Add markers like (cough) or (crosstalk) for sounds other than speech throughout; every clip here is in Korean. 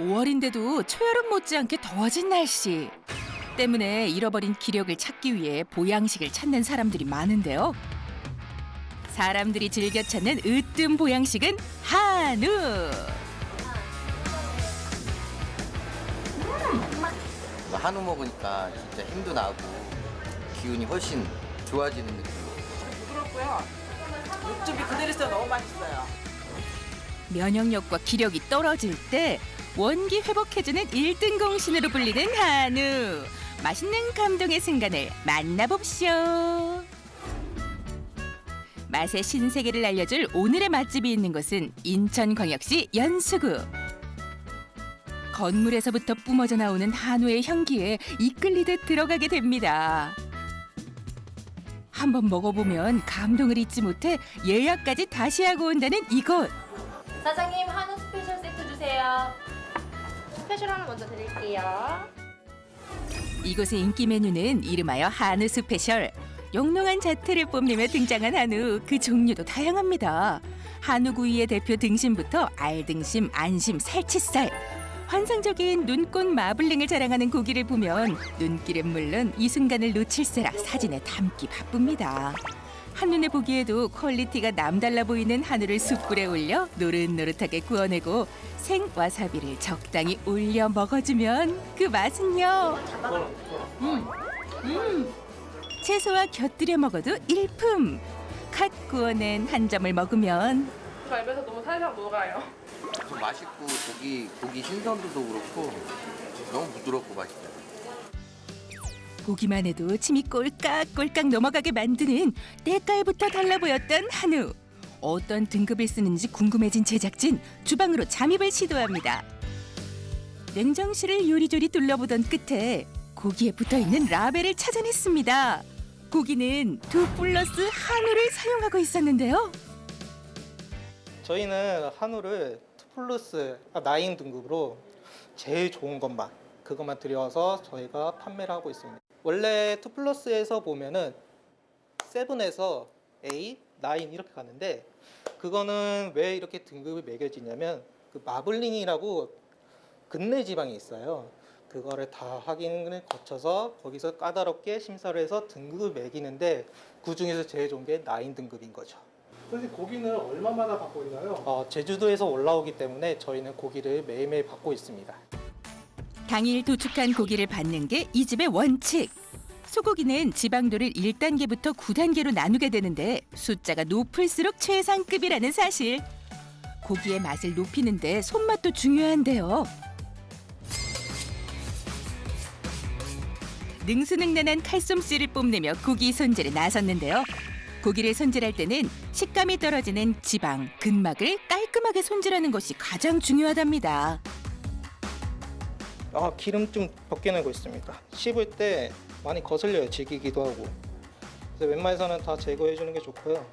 5월인데도 초여름 못지않게 더워진 날씨. 때문에 잃어버린 기력을 찾기 위해 보양식을 찾는 사람들이 많은데요. 사람들이 즐겨 찾는 으뜸 보양식은 한우. 한우 먹으니까 진짜 힘도 나고 기운이 훨씬 좋아지는 느낌. 부드럽고요. 육즙이 그대로 있어 너무 맛있어요. 면역력과 기력이 떨어질 때 원기 회복해주는 일등 공신으로 불리는 한우. 맛있는 감동의 순간을 만나봅시오. 맛의 신세계를 알려줄 오늘의 맛집이 있는 곳은 인천광역시 연수구. 건물에서부터 뿜어져 나오는 한우의 향기에 이끌리듯 들어가게 됩니다. 한번 먹어보면 감동을 잊지 못해 예약까지 다시 하고 온다는 이곳. 사장님 한우 스페셜 세트 주세요. 스페셜 하나 먼저 드릴게요. 이곳의 인기 메뉴는 이름하여 한우 스페셜. 영롱한 자태를 뽐내며 등장한 한우 그 종류도 다양합니다. 한우 구이의 대표 등심부터 알등심, 안심, 살치살. 환상적인 눈꽃 마블링을 자랑하는 고기를 보면 눈길은 물론 이 순간을 놓칠세라 사진에 담기 바쁩니다. 한눈에 보기에도 퀄리티가 남달라 보이는 한우를 숯불에 올려 노릇노릇하게 구워내고 생 와사비를 적당히 올려 먹어주면 그 맛은요. 음, 음. 채소와 곁들여 먹어도 일품. 갓 구워낸 한 점을 먹으면 저 입에서 너무 살살 녹아요. 좀 맛있고 고기 고기 신선도도 그렇고 너무 부드럽고 맛있어요. 보기만 해도 침이 꼴깍꼴깍 넘어가게 만드는 때깔부터 달라 보였던 한우. 어떤 등급을 쓰는지 궁금해진 제작진 주방으로 잠입을 시도합니다. 냉장실을 요리조리 둘러보던 끝에 고기에 붙어 있는 라벨을 찾아냈습니다. 고기는 두 플러스 한우를 사용하고 있었는데요. 저희는 한우를 2 플러스 9 등급으로 제일 좋은 것만 그것만 들여서 저희가 판매를 하고 있습니다. 원래 2 플러스에서 보면은 7에서 8, 9 이렇게 가는데 그거는 왜 이렇게 등급이 매겨지냐면 그 마블링이라고 근내 지방이 있어요. 그거를 다 확인을 거쳐서 거기서 까다롭게 심사를 해서 등급을 매기는데 그 중에서 제일 좋은 게 9 등급인 거죠. 선생님 고기는 얼마마다 받고 있나요? 어, 제주도에서 올라오기 때문에 저희는 고기를 매일매일 받고 있습니다. 당일 도축한 고기를 받는 게 이 집의 원칙. 소고기는 지방도를 1단계부터 9단계로 나누게 되는데 숫자가 높을수록 최상급이라는 사실. 고기의 맛을 높이는데 손맛도 중요한데요. 능수능란한 칼솜씨를 뽐내며 고기 손질에 나섰는데요. 고기를 손질할 때는 식감이 떨어지는 지방, 근막을 깔끔하게 손질하는 것이 가장 중요하답니다. 아, 기름 좀 벗겨내고 있습니다. 씹을 때 많이 거슬려요. 질기기도 하고. 그래서 웬만해서는 다 제거해 주는 게 좋고요.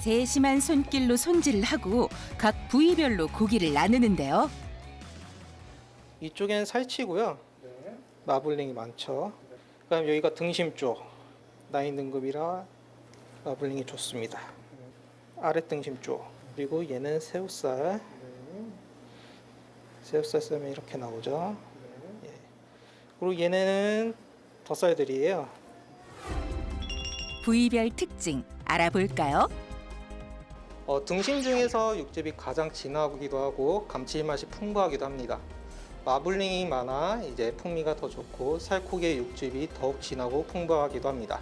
세심한 손길로 손질을 하고 각 부위별로 고기를 나누는데요. 이쪽엔 살치고요. 네. 마블링이 많죠. 그다음 여기가 등심 쪽. 나인 등급이라 마블링이 좋습니다. 아래 등심 쪽. 그리고 얘는 새우살. 썰면 이렇게 나오죠. 예. 그리고 얘네는 덧살들이에요. 부위별 특징 알아볼까요? 어, 등심 중에서 육즙이 가장 진하기도 하고 감칠맛이 풍부하기도 합니다. 마블링이 많아 이제 풍미가 더 좋고 살코기의 육즙이 더욱 진하고 풍부하기도 합니다.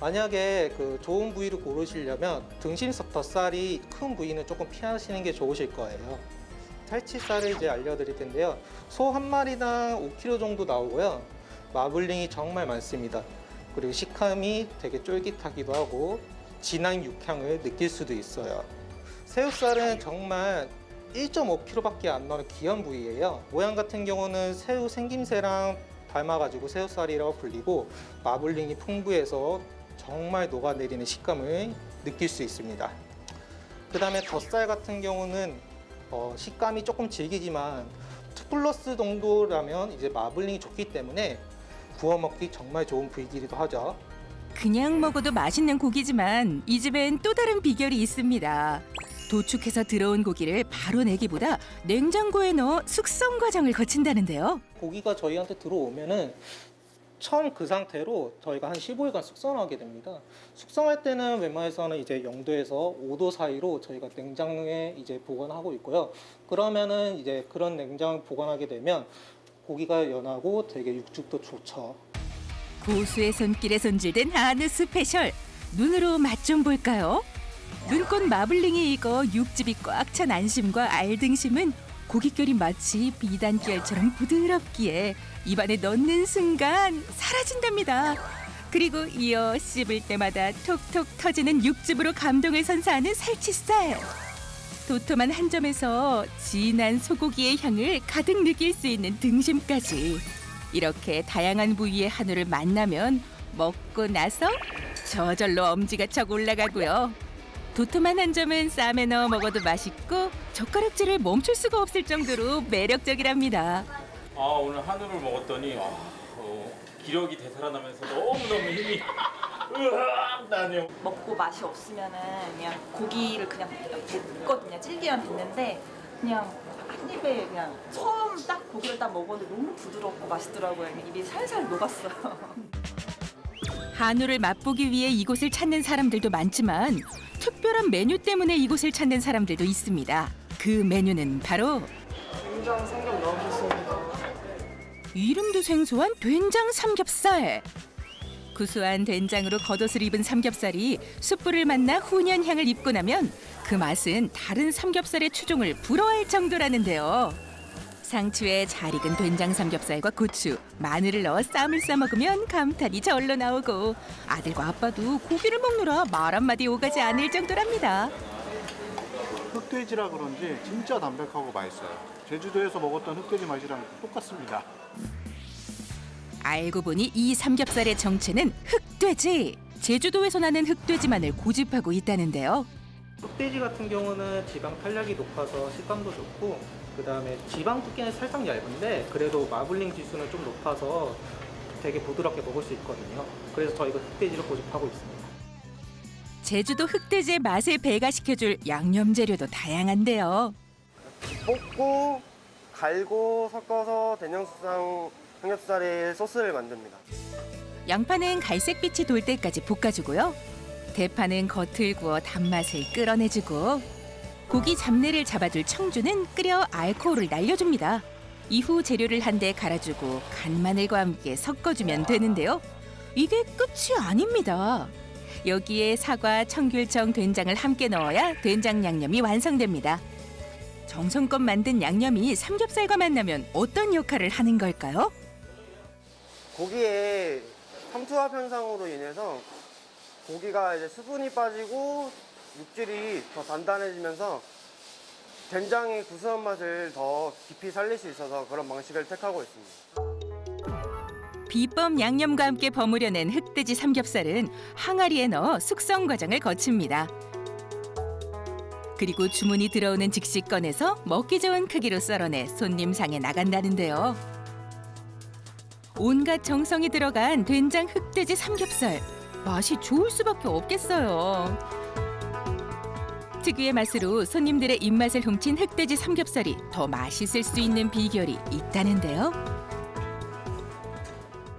만약에 그 좋은 부위를 고르시려면 등심 덧살이 큰 부위는 조금 피하시는 게 좋으실 거예요. 살치살을 이제 알려드릴 텐데요. 소 한 마리당 5kg 정도 나오고요. 마블링이 정말 많습니다. 그리고 식감이 되게 쫄깃하기도 하고 진한 육향을 느낄 수도 있어요. 새우살은 정말 1.5kg밖에 안 나오는 귀한 부위예요. 모양 같은 경우는 새우 생김새랑 닮아가지고 새우살이라고 불리고 마블링이 풍부해서 정말 녹아내리는 식감을 느낄 수 있습니다. 그 다음에 덧살 같은 경우는 어, 식감이 조금 질기지만 2 플러스 정도라면 이제 마블링이 좋기 때문에 구워 먹기 정말 좋은 부위이기도 하죠. 그냥 먹어도 맛있는 고기지만 이 집엔 또 다른 비결이 있습니다. 도축해서 들어온 고기를 바로 내기보다 냉장고에 넣어 숙성 과정을 거친다는데요. 고기가 저희한테 들어오면은 처음 그 상태로 저희가 한 15일간 숙성하게 됩니다. 숙성할 때는 웬만해서는 이제 0도에서 5도 사이로 저희가 냉장에 이제 보관하고 있고요. 그러면은 이제 그런 냉장 보관하게 되면 고기가 연하고 되게 육즙도 좋죠. 고수의 손길에 손질된 한우 스페셜 눈으로 맛 좀 볼까요? 눈꽃 마블링이 익어 육즙이 꽉 찬 안심과 알등심은 고깃결이 마치 비단결처럼 부드럽기에 입안에 넣는 순간 사라진답니다. 그리고 이어 씹을 때마다 톡톡 터지는 육즙으로 감동을 선사하는 살치살. 도톰한 한 점에서 진한 소고기의 향을 가득 느낄 수 있는 등심까지. 이렇게 다양한 부위의 한우를 만나면 먹고 나서 저절로 엄지가 척 올라가고요. 도톰한 한 점은 쌈에 넣어 먹어도 맛있고 젓가락질을 멈출 수가 없을 정도로 매력적이랍니다. 아 오늘 한우를 먹었더니 아, 어, 기력이 되살아나면서 너무너무 힘이 으악 나네요. 먹고 맛이 없으면은 그냥 고기를 그냥 뱉거든요. 질기만 뱉는데 그냥 한 입에 그냥 처음 딱 고기를 딱 먹었는데 너무 부드럽고 맛있더라고요. 입이 살살 녹았어요. (laughs) 한우를 맛보기 위해 이곳을 찾는 사람들도 많지만 특별한 메뉴 때문에 이곳을 찾는 사람들도 있습니다. 그 메뉴는 바로 된장 삼겹 나오셨습니다. 이름도 생소한 된장 삼겹살. 구수한 된장으로 겉옷을 입은 삼겹살이 숯불을 만나 훈연 향을 입고 나면 그 맛은 다른 삼겹살의 추종을 불허할 정도라는데요. 상추에 잘 익은 된장 삼겹살과 고추, 마늘을 넣어 쌈을 싸 먹으면 감탄이 절로 나오고 아들과 아빠도 고기를 먹느라 말 한마디 오가지 않을 정도랍니다. 흑돼지라 그런지 진짜 담백하고 맛있어요. 제주도에서 먹었던 흑돼지 맛이랑 똑같습니다. 알고 보니 이 삼겹살의 정체는 흑돼지. 제주도에서 나는 흑돼지만을 고집하고 있다는데요. 흑돼지 같은 경우는 지방 탄력이 높아서 식감도 좋고 그 다음에 지방 두께는 살짝 얇은데 그래도 마블링 지수는 좀 높아서 되게 부드럽게 먹을 수 있거든요. 그래서 저희가 흑돼지를 고집하고 있습니다. 제주도 흑돼지의 맛을 배가시켜줄 양념 재료도 다양한데요. 볶고 갈고 섞어서 된장수상 삼겹살에 소스를 만듭니다. 양파는 갈색빛이 돌 때까지 볶아주고요. 대파는 겉을 구워 단맛을 끌어내주고 고기 잡내를 잡아줄 청주는 끓여 알코올을 날려줍니다. 이후 재료를 한데 갈아주고 간마늘과 함께 섞어주면 되는데요. 이게 끝이 아닙니다. 여기에 사과, 청귤청, 된장을 함께 넣어야 된장 양념이 완성됩니다. 정성껏 만든 양념이 삼겹살과 만나면 어떤 역할을 하는 걸까요? 고기에 삼투압 현상으로 인해서 고기가 이제 수분이 빠지고 육질이 더 단단해지면서 된장의 구수한 맛을 더 깊이 살릴 수 있어서 그런 방식을 택하고 있습니다. 비법 양념과 함께 버무려낸 흑돼지 삼겹살은 항아리에 넣어 숙성 과정을 거칩니다. 그리고 주문이 들어오는 즉시 꺼내서 먹기 좋은 크기로 썰어내 손님 상에 나간다는데요. 온갖 정성이 들어간 된장 흑돼지 삼겹살 맛이 좋을 수밖에 없겠어요. 특유의 맛으로 손님들의 입맛을 훔친 흑돼지 삼겹살이 더 맛있을 수 있는 비결이 있다는데요.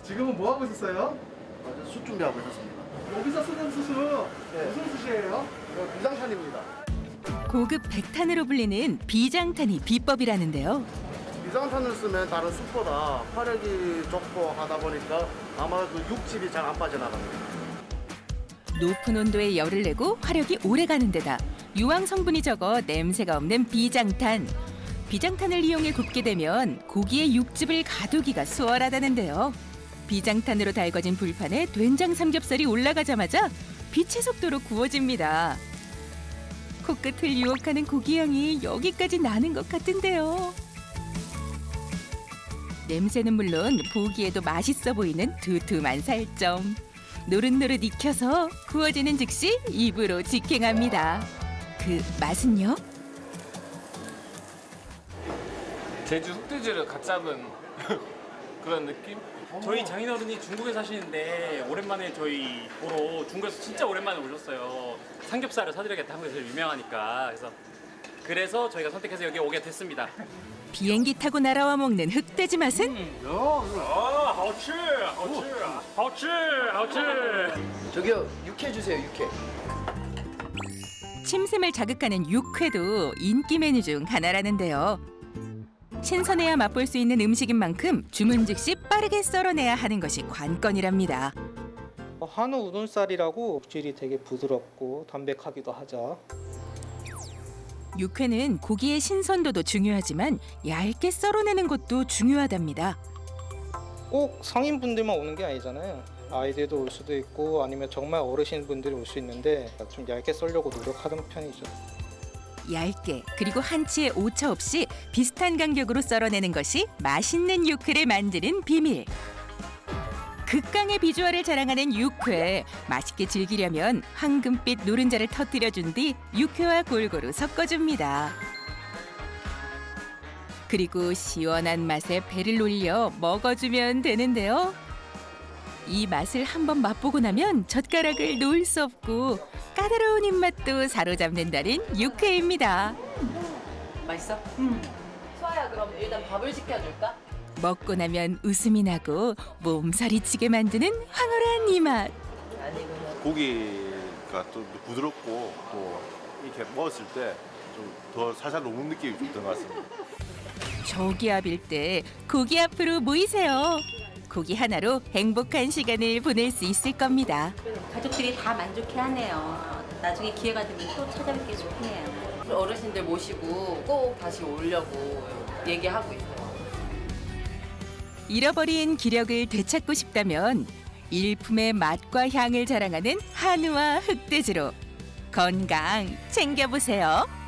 지금은 뭐 하고 있었어요? 먼저 숯 준비하고 있었습니다. 여기서 쓰는 수수 네. 무슨 수시예요? 이거 비상탄입니다. 고급 백탄으로 불리는 비장탄이 비법이라는데요. 비상탄을 쓰면 다른 숯보다 화력이 적고 하다 보니까 아마도 육즙이 잘 안 빠져나갑니다. 높은 온도에 열을 내고 화력이 오래 가는 데다 유황 성분이 적어 냄새가 없는 비장탄. 비장탄을 이용해 굽게 되면 고기의 육즙을 가두기가 수월하다는데요. 비장탄으로 달궈진 불판에 된장 삼겹살이 올라가자마자 빛의 속도로 구워집니다. 코끝을 유혹하는 고기 향이 여기까지 나는 것 같은데요. 냄새는 물론 보기에도 맛있어 보이는 두툼한 살점. 노릇노릇 익혀서 구워지는 즉시 입으로 직행합니다. 그 맛은요? 제주 흑돼지를 갓 잡은 (laughs) 그런 느낌? 저희 장인어른이 중국에 사시는데 오랜만에 저희 보러 중국에서 진짜 오랜만에 오셨어요. 삼겹살을 사드려야겠다 한국에서 제일 유명하니까 그래서 그래서 저희가 선택해서 여기 오게 됐습니다. 비행기 타고 날아와 먹는 흑돼지 맛은 아, 하오치, 하오치, 하오치. 저기요 육회 주세요 육회. 침샘을 자극하는 육회도 인기 메뉴 중 하나라는데요. 신선해야 맛볼 수 있는 음식인 만큼 주문 즉시 빠르게 썰어내야 하는 것이 관건이랍니다. 어, 한우 우둔살이라고 질이 되게 부드럽고 담백하기도 하죠. 육회는 고기의 신선도도 중요하지만 얇게 썰어내는 것도 중요하답니다. 꼭 성인분들만 오는 게 아니잖아요. 아이들도 올 수도 있고 아니면 정말 어르신분들이 올 수 있는데 좀 얇게 썰려고 노력하는 편이죠. 얇게 그리고 한치의 오차 없이 비슷한 간격으로 썰어내는 것이 맛있는 육회를 만드는 비밀. 극강의 비주얼을 자랑하는 육회 맛있게 즐기려면 황금빛 노른자를 터뜨려준 뒤 육회와 골고루 섞어줍니다. 그리고 시원한 맛에 배를 놀려 먹어주면 되는데요. 이 맛을 한번 맛보고 나면 젓가락을 놓을 수 없고 까다로운 입맛도 사로잡는다는 육회입니다. 맛있어? 수아야 그럼 일단 밥을 시켜줄까? 먹고 나면 웃음이 나고 몸살이 치게 만드는 황홀한 이 맛. 고기가 또 부드럽고 또 이렇게 먹었을 때 좀 더 살살 녹는 느낌이 좀 드는 것 같습니다. 조기압일 때 고기 앞으로 모이세요. 고기 하나로 행복한 시간을 보낼 수 있을 겁니다. 가족들이 다 만족해하네요. 나중에 기회가 되면 또 찾아뵙고 싶네요. 어르신들 모시고 꼭 다시 오려고 얘기하고 있어요. 잃어버린 기력을 되찾고 싶다면 일품의 맛과 향을 자랑하는 한우와 흑돼지로 건강 챙겨보세요.